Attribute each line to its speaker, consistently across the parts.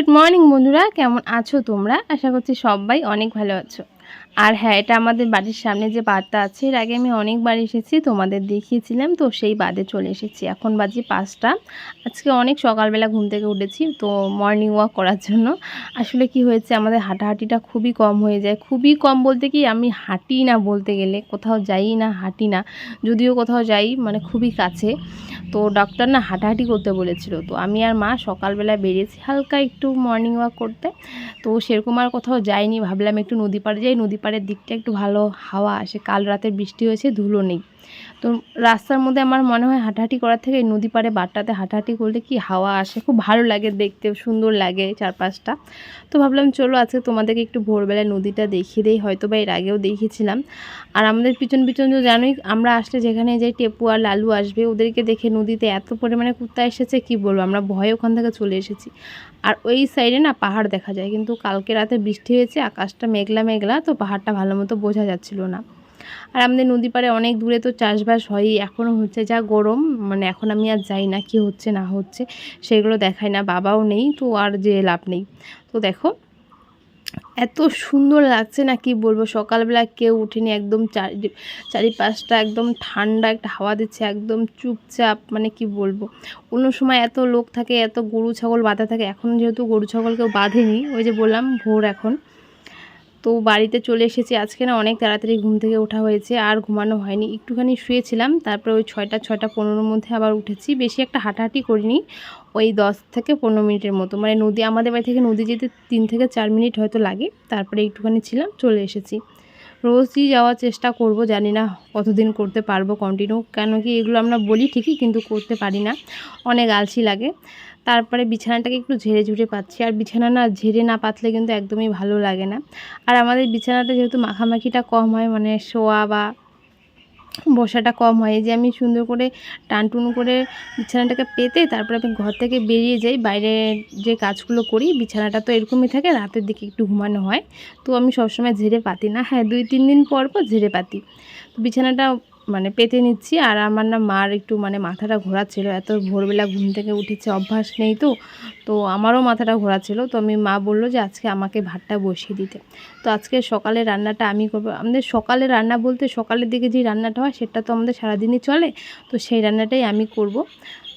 Speaker 1: Good morning বন্ধুরা কেমন আছো তোমরা? আশা করছি সবাই অনেক ভালো আছো। আর হ্যাঁ এটা আমাদের বাড়ির সামনে যে বাদটা আছে, এর আগে আমি অনেকবার এসেছি, তোমাদের দেখিয়েছিলাম, তো সেই বাদে চলে এসেছি। এখন বাজি পাঁচটা। আজকে অনেক সকালবেলা ঘুম থেকে উঠেছি, তো মর্নিং ওয়াক করার জন্য। আসলে কি হয়েছে, আমাদের হাঁটাহাঁটিটা খুবই কম হয়ে যায়। খুবই কম বলতে কি, আমি হাঁটি না বলতে গেলে, কোথাও যাই না, হাঁটি না। যদিও কোথাও যাই মানে খুবই কাছে। তো ডক্টর না হাঁটাহাঁটি করতে বলেছিল। তো আমি আর মা সকালবেলা বেরিয়েছি, হালকা একটু মর্নিং ওয়াক করতে। তো সেরকম আর কোথাও যাইনি, ভাবলাম একটু নদী পাড়ে যাই, নদী পাড়ের দিকটা একটু ভালো হাওয়া আসে। কাল রাতে বৃষ্টি হয়েছে ধুলো নেই। তো রাস্তার মধ্যে আমার মনে হয় হাঁটাহাঁটি করার থেকে নদী পাড়ে বাটটাতে হাঁটাহাঁটি করলে কি হাওয়া আসে? খুব ভালো লাগে দেখতে, সুন্দর লাগে চারপাশটা। তো ভাবলাম চলো আজকে তোমাদেরকে একটু ভোরবেলায় নদীটা দেখিয়ে দেই, হয়তো বা এর আগেও দেখিয়েছিলাম আর আমাদের পিছন পিছন তো জানোই, আমরা আসলে যেখানে যাই টেপু আর লালু আসবে, ওদেরকে দেখে নদীতে এত পরিমাণে কুত্তা এসেছে, কি বলব? আমরা ভয়ে ওখান থেকে চলে এসেছি। আর ওই সাইডে না পাহাড় দেখা যায়, কিন্তু কালকে রাতে বৃষ্টি হয়েছে, আকাশটা মেঘলা মেঘলা, তো পাহাড়টা ভালো মতো বোঝা যাচ্ছিল না। আর আমাদের নদী পাড়ে অনেক দূরে তো চাষবাস হয়ই। এখনও হচ্ছে যা গরম মানে এখন আমি আর যাই না কি হচ্ছে না হচ্ছে, সেগুলো দেখায় না, বাবাও নেই, তো আর যে লাভ নেই। তো দেখো, এত সুন্দর লাগছে না কি বলব, সকালবেলা কেউ উঠেনি, একদম চারি চারিপাশটা একদম ঠান্ডা, একটা হাওয়া দিচ্ছে, একদম চুপচাপ মানে কি বলব। অন্য সময় এত লোক থাকে, এত গরু, ছাগল বাঁধা থাকে, এখন যেহেতু গরু, ছাগল কেউ বাঁধেনি, ওই যে বললাম, ভোর এখন। তো বাড়িতে চলে এসেছি। আজকে না অনেক তাড়াতাড়ি ঘুম থেকে ওঠা হয়েছে, আর ঘুমানো হয়নি। একটুখানি শুয়েছিলাম, তারপরে ওই ছয়টা ছয়টা পনেরোর মধ্যে আবার উঠেছি। বেশি একটা হাঁটাহাঁটি করিনি, ওই দশ থেকে পনেরো মিনিটের মতো। মানে নদী, আমাদের বাড়ি থেকে নদী যেতে তিন থেকে চার মিনিট হয়তো লাগে। তারপরে একটুখানি ছিলাম, চলে এসেছি। রোজই যাওয়ার চেষ্টা করব, জানি না কতদিন করতে পারব কন্টিনিউ কেন কি এগুলো আমরা বলি ঠিকই, কিন্তু করতে পারি না। অনেক আলসি লাগে। তারপরে বিছানাটাকে একটু ঝেড়ে ঝুড়ে পাচ্ছি। আর বিছানা না ঝেড়ে না পাতলে কিন্তু একদমই ভালো লাগে না। আর আমাদের বিছানাটা যেহেতু মাখামাখিটা কম হয় মানে শোয়া বা বসাটা কম হয় যে আমি সুন্দর করে টানটুন করে বিছানাটাকে পেতে তারপরে আমি ঘর থেকে বেরিয়ে যাই, বাইরে যে কাজগুলো করি, বিছানাটা তো এরকমই থাকে, রাতের দিকে একটু ঘুমানো হয়। তো আমি সবসময় ঝেড়ে পাতি না। হ্যাঁ দুই তিন দিন পর পর ঝেড়ে পাতি। তো বিছানাটা মানে পেতে নিচ্ছি। আর আমার না মার একটু মানে মাথাটা ঘোরাচ্ছিল এত ভোরবেলা ঘুম থেকে উঠেছে, অভ্যাস নেই তো। তো আমারও মাথাটা ঘোরাচ্ছিল তো আমি মা বলল যে আজকে আমাকে ভাতটা বসিয়ে দিতে। তো আজকে সকালে রান্নাটা আমি করব। আমাদের সকালে রান্না বলতে সকালের দিকে যে রান্নাটা হয় সেটা তো আমাদের সারাদিনই চলে। তো সেই রান্নাটাই আমি করব।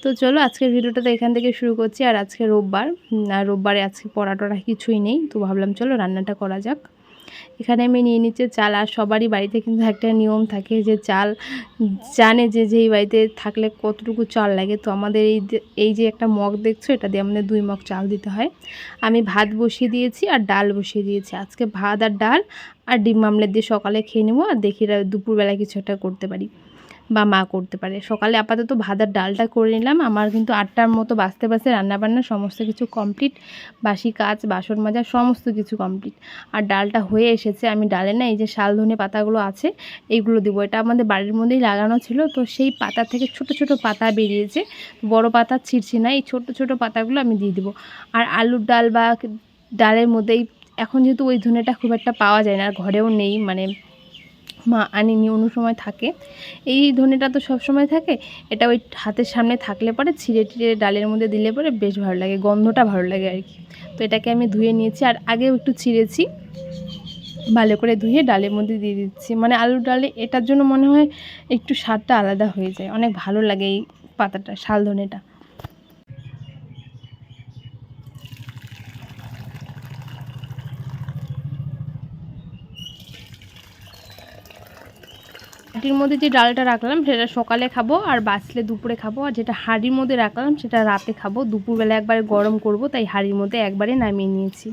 Speaker 1: তো চলো আজকের ভিডিওটা তো এখান থেকে শুরু করছি। আর আজকে রোববার। আর রোববারে আজকে পড়া টড়া কিছুই নেই। তো ভাবলাম চলো রান্নাটা করা যাক। এখানে আমি নিয়ে নিচ্ছে চাল, আর সবারই বাড়িতে কিন্তু একটা নিয়ম থাকে যে চাল জানে যে যেই বাড়িতে থাকলে কতটুকু চাল লাগে। তো আমাদের এই এই যে একটা মগ দেখছ, এটা দিয়ে আমাদের দুই মগ চাল দিতে হয়। আমি ভাত বসিয়ে দিয়েছি আর ডাল বসিয়ে দিয়েছি। আজকে ভাত আর ডাল আর ডিম মামলেট দিয়ে সকালে খেয়ে নেব, আর দেখি দুপুরবেলা কিছু একটা করতে পারি। বা মা করতে পারে। সকালে আপাতত ভাদার ডালটা করে নিলাম। আমার কিন্তু আটটার মতো বাঁচতে বাঁচতে রান্নাবান্না সমস্ত কিছু কমপ্লিট বাসি কাজ, বাসন মাজা সমস্ত কিছু কমপ্লিট আর ডালটা হয়ে এসেছে। আমি ডালে না এই যে শাল ধনে পাতাগুলো আছে এইগুলো দেবো। এটা আমাদের বাড়ির মধ্যেই লাগানো ছিল। তো সেই পাতা থেকে ছোট ছোট পাতা বেরিয়েছে। বড় পাতা ছিঁড়ছি না এই ছোট ছোট পাতাগুলো আমি দিয়ে দেবো। আর আলুর ডাল বা ডালের মধ্যেই এখন যেহেতু ওই ধনেটা খুব একটা পাওয়া যায় না, আর ঘরেও নেই মানে মা আনিনি অন্য সময় থাকে। এই ধনেটা তো সব সময় থাকে। এটা ওই হাতের সামনে থাকলে পরে ছিঁড়ে টিড়ে ডালের মধ্যে দিলে পরে বেশ ভালো লাগে, গন্ধটা ভালো লাগে আর কি। তো এটাকে আমি ধুয়ে নিয়েছি আর আগেও একটু ছিঁড়েছি। ভালো করে ধুয়ে ডালের মধ্যে দিয়ে দিচ্ছি। মানে আলুর ডালে এটার জন্য মনে হয় একটু স্বাদটা আলাদা হয়ে যায়। অনেক ভালো লাগে এই পাতাটা, শাল ধনেটা। হাঁড়ির মধ্যে যে ডালটা রাখলাম, সেটা সকালে খাব আর বাঁচলে দুপুরে খাব। আর যেটা হাঁড়ির মধ্যে রাখলাম, সেটা রাতে খাব। দুপুরবেলা একবারে গরম করব, তাই হাঁড়ির মধ্যে একবারে নামিয়ে নিয়েছি।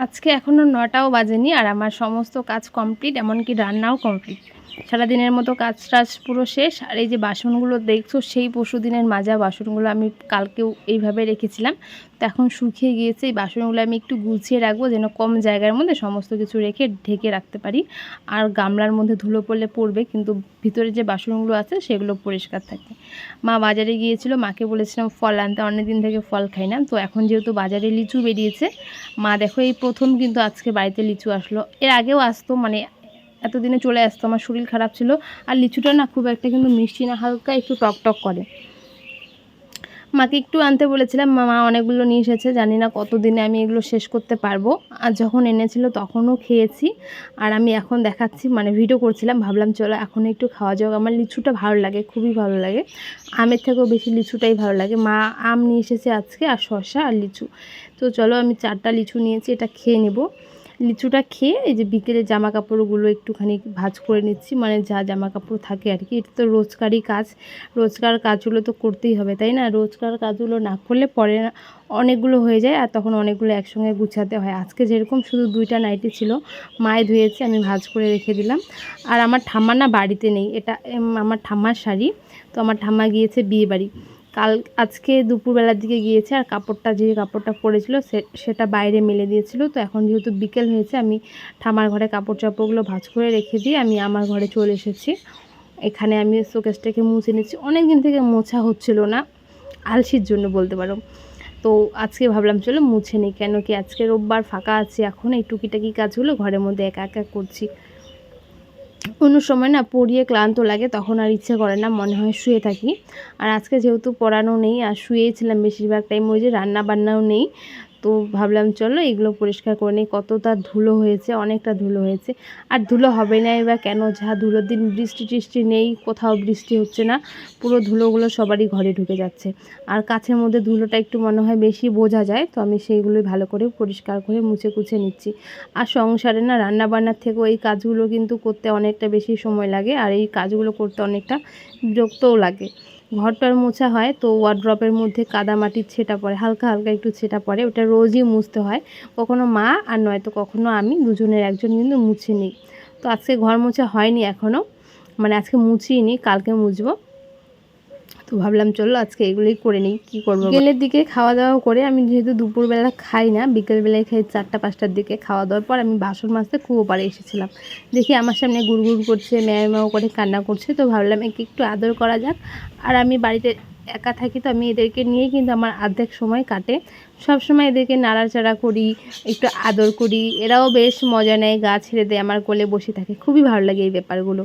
Speaker 1: আজকে এখনও নটাও বাজেনি আর আমার সমস্ত কাজ কমপ্লিট এমনকি রান্নাও কমপ্লিট সারাদিনের মতো কাজ টাজ পুরো শেষ। আর এই যে বাসনগুলো দেখছ, সেই পরশু দিনের মাজা বাসনগুলো আমি কালকেও এইভাবে রেখেছিলাম। তো এখন শুকিয়ে গিয়েছে, এই বাসনগুলো আমি একটু গুছিয়ে রাখব, যেন কম জায়গার মধ্যে সমস্ত কিছু রেখে ঢেকে রাখতে পারি। আর গামলার মধ্যে ধুলো পড়লে পড়বে, কিন্তু ভিতরে যে বাসনগুলো আছে, সেগুলো পরিষ্কার থাকে। মা বাজারে গিয়েছিল, মাকে বলেছিলাম ফল আনতে অনেক দিন থেকে ফল খাই না। তো এখন যেহেতু বাজারে লিচু বেরিয়েছে, মা দেখো এই প্রথম কিন্তু আজকে বাড়িতে লিচু আসলো। এর আগেও আসতো মানে এতদিনে চলে আসতো, আমার শরীর খারাপ ছিল। আর লিচুটা না খুব একটা কিন্তু মিষ্টি না, হালকা একটু টক টক করে। মাকে একটু আনতে বলেছিলাম, মা অনেকগুলো নিয়ে এসেছে, জানি না কতদিনে আমি এগুলো শেষ করতে পারব। আর যখন এনেছিল তখনও খেয়েছি। আর আমি এখন দেখাচ্ছি মানে ভিডিও করছিলাম, ভাবলাম চলো এখন একটু খাওয়া যাক। আমার লিচুটা ভালো লাগে, খুবই ভালো লাগে। আমের থেকেও বেশি লিচুটাই ভালো লাগে। মা, আম নিয়ে এসেছে আজকে, আর শসা আর লিচু। তো চলো আমি চারটা লিচু নিয়েছি, এটা খেয়ে নেব। লিচুটা খেয়ে এই যে বিকেলে জামা কাপড়গুলো একটুখানি ভাজ করে নিচ্ছি মানে যা জামা কাপড় থাকে আর কি। এটা তো রোজকারই কাজ, রোজকার কাজগুলো তো করতেই হবে, তাই না? রোজকার কাজগুলো না করলে পরে অনেকগুলো হয়ে যায় আর তখন অনেকগুলো একসঙ্গে গুছাতে হয়। আজকে যেরকম শুধু দুইটা নাইটি ছিল, মায়ে ধুয়েছে, আমি ভাজ করে রেখে দিলাম। আর আমার ঠাম্মা না বাড়িতে নেই, এটা আমার ঠাম্মার শাড়ি, তো আমার ঠাম্মা গিয়েছে বিয়ে বাড়ি কাল, আজকে দুপুরবেলার দিকে গিয়েছে আর কাপড়টা, যে কাপড়টা পরেছিল সেটা বাইরে মেলে দিয়েছিল। তো এখন যেহেতু বিকেল হয়েছে, আমি ঠামার ঘরে কাপড় চাপড়গুলো ভাজ করে রেখে দিয়ে আমি আমার ঘরে চলে এসেছি। এখানে আমি শোকেসটাকে মুছে নিচ্ছি। অনেক দিন থেকে মোছা হচ্ছিল না, আলসির জন্য বলতে পারো। তো আজকে ভাবলাম, চলো মুছে নিই। কেন কি আজকে রোববার, ফাঁকা আছে এখন। এই টুকিটাকি কাজগুলো ঘরের মধ্যে একা একা করছি। অন্য সময় না পড়িয়ে ক্লান্ত লাগে, তখন আর ইচ্ছে করে না, মনে হয় শুয়ে থাকি। আর আজকে যেহেতু পড়ানো নেই, আর শুয়েছিলাম বেশিরভাগ টাইম ওই যে রান্না বান্নাও নেই। তো ভাবলাম, চলো এগুলো পরিষ্কার করে নিই। কতটা ধুলো হয়েছে, অনেকটা ধুলো হয়েছে। আর ধুলো হবে না এবার কেন? যা ধুলোর দিন বৃষ্টি টিষ্টি নেই, কোথাও বৃষ্টি হচ্ছে না। পুরো ধুলোগুলো সবারই ঘরে ঢুকে যাচ্ছে। আর কাছের মধ্যে ধুলোটা একটু মনে হয় বেশি বোঝা যায়, তো আমি সেইগুলোই ভালো করে পরিষ্কার করে মুছে কুছে নিচ্ছি। আর সংসারে না রান্না বান্নার থেকেও এই কাজগুলো কিন্তু করতে অনেকটা বেশি সময় লাগে, আর এই কাজগুলো করতে অনেকটা বিরক্তও লাগে। ঘরটার মোছা হয়, তো ওয়ার্ড্রপের মধ্যে কাদা মাটির ছেটা পড়ে, হালকা হালকা একটু ছেটা পড়ে, ওটা রোজই মুছতে হয়। কখনো মা আর নয়তো কখনো আমি, দুজনের একজন কিন্তু মুছে নিই। তো আজকে ঘর মোছা হয়নি এখনও মানে আজকে মুছিয়ে নিই কালকে মুছবো। তো ভাবলাম, চলো আজকে এগুলোই করে নিই, কী করব? বিকেলের দিকে খাওয়া দাওয়া করে আমি যেহেতু দুপুরবেলা খাই না, বিকেলবেলায় খাই চারটা, পাঁচটার দিকে খাওয়া দাওয়ার পর আমি বাসন মাছতে কুয়ো পাড়ে এসেছিলাম। দেখি আমার সামনে গুড়গুড় করছে ম্যাও ম্যাও করে কান্না করছে, তো ভাবলাম একে একটু আদর করা যাক। আর আমি বাড়িতে একা থাকি তো আমি এদেরকে নিয়েই কিন্তু আমার অর্ধেক সময় কাটে। সব সময় এদেরকে নাড়াচাড়া করি, একটু আদর করি। এরাও বেশ মজা নেয়, গা ছেড়ে দেয়, আমার কোলে বসে থাকে। খুবই ভালো লাগে এই ব্যাপারগুলো।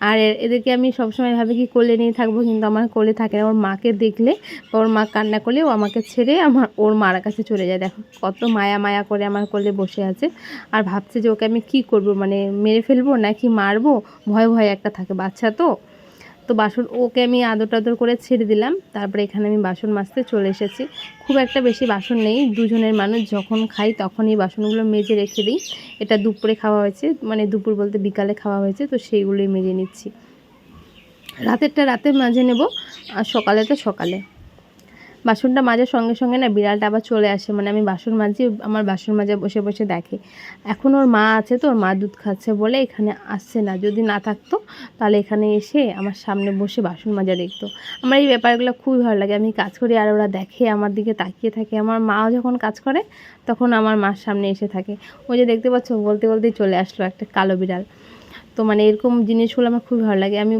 Speaker 1: আর এদেরকে আমি সবসময় ভাবি কি কোলে নিয়ে থাকব, কিন্তু আমার কোলে থাকে না। ওর মাকে দেখলে ওর মা কান্না করলে ও আমাকে ছেড়ে আমার, ওর মার কাছে চলে যায়। দেখো কত মায়া মায়া করে আমার কোলে বসে আছে। আর ভাবছে যে ওকে আমি কি করব? মানে মেরে ফেলব নাকি মারবো? ভয় ভয় একটা থাকে। বাচ্চা তো। তো বাসন, ওকে আমি আদর টাদর করে ছেড়ে দিলাম। তারপরে এখানে আমি বাসন মাজতে চলে এসেছি। খুব একটা বেশি বাসন নেই। দুজনের মানুষ যখন খাই তখন এই বাসনগুলো মেজে রেখে দিই। এটা দুপুরে খাওয়া হয়েছে। মানে দুপুর বলতে বিকালে খাওয়া হয়েছে। তো সেইগুলোই মেজে নিচ্ছি। রাতেরটা রাতে মাঝে নেব। আর সকালে তো সকালে। বাসনটা মাজার সঙ্গে সঙ্গে না বিড়ালটা আবার চলে আসে। মানে আমি বাসন মাজি, আমার বাসন মাজা বসে বসে দেখে। এখন ওর মা আছে তো, ওর মা দুধ খাচ্ছে বলে এখানে আসছে না। যদি না থাকতো, তাহলে এখানে এসে আমার সামনে বসে বাসন মাজা দেখতো। আমার এই ব্যাপারগুলো খুবই ভালো লাগে। আমি কাজ করি আর ওরা দেখে, আমার দিকে তাকিয়ে থাকে। আমার মাও যখন কাজ করে, তখন আমার মার সামনে এসে থাকে। ওই যে দেখতে পাচ্ছ, বলতে বলতেই চলে আসলো একটা কালো বিড়াল। তো মানে এরকম জিনিসগুলো আমার খুবই ভালো লাগে। আমি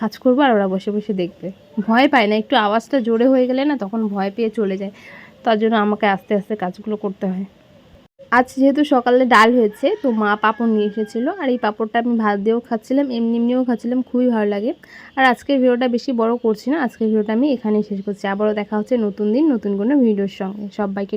Speaker 1: কাজ করব আর ওরা বসে বসে দেখবে। ভয় পায় না, একটু আওয়াজটা জোরে হয়ে গেলে না তখন ভয় পেয়ে চলে যায়। তার জন্য আমাকে আস্তে আস্তে কাজগুলো করতে হয়। আজ যেহেতু সকালে ডাল হয়েছে, তো মা পাঁপড় নিয়ে এসেছিল। আর এই পাঁপড়টা আমি ভাত দিয়েও খাচ্ছিলাম, এমনি এমনিও খাচ্ছিলাম, খুবই ভালো লাগে। আর আজকের ভিডিওটা বেশি বড় করছি না, আজকের ভিডিওটা আমি এখানেই শেষ করছি। আবারও দেখা হচ্ছে নতুন দিন, নতুন কোনো ভিডিওর সঙ্গে। সবাইকে